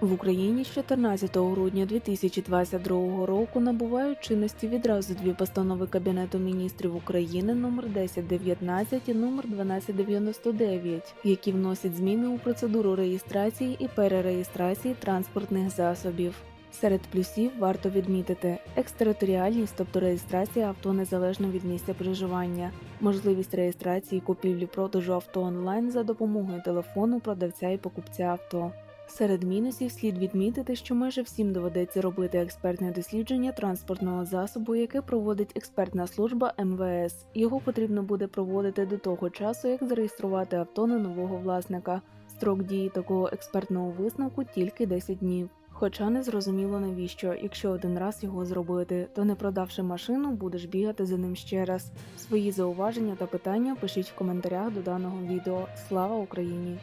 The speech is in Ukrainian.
В Україні з 14 грудня 2022 року набувають чинності відразу дві постанови Кабінету міністрів України номер 1019 і номер 1299, які вносять зміни у процедуру реєстрації і перереєстрації транспортних засобів. Серед плюсів варто відмітити екстериторіальність, тобто реєстрація авто незалежно від місця проживання, можливість реєстрації купівлі-продажу авто онлайн за допомогою телефону продавця і покупця авто. Серед мінусів слід відмітити, що майже всім доведеться робити експертне дослідження транспортного засобу, яке проводить експертна служба МВС. Його потрібно буде проводити до того часу, як зареєструвати авто на нового власника. Строк дії такого експертного висновку тільки 10 днів. Хоча не зрозуміло навіщо, якщо один раз його зробити, то не продавши машину, будеш бігати за ним ще раз. Свої зауваження та питання пишіть в коментарях до даного відео. Слава Україні!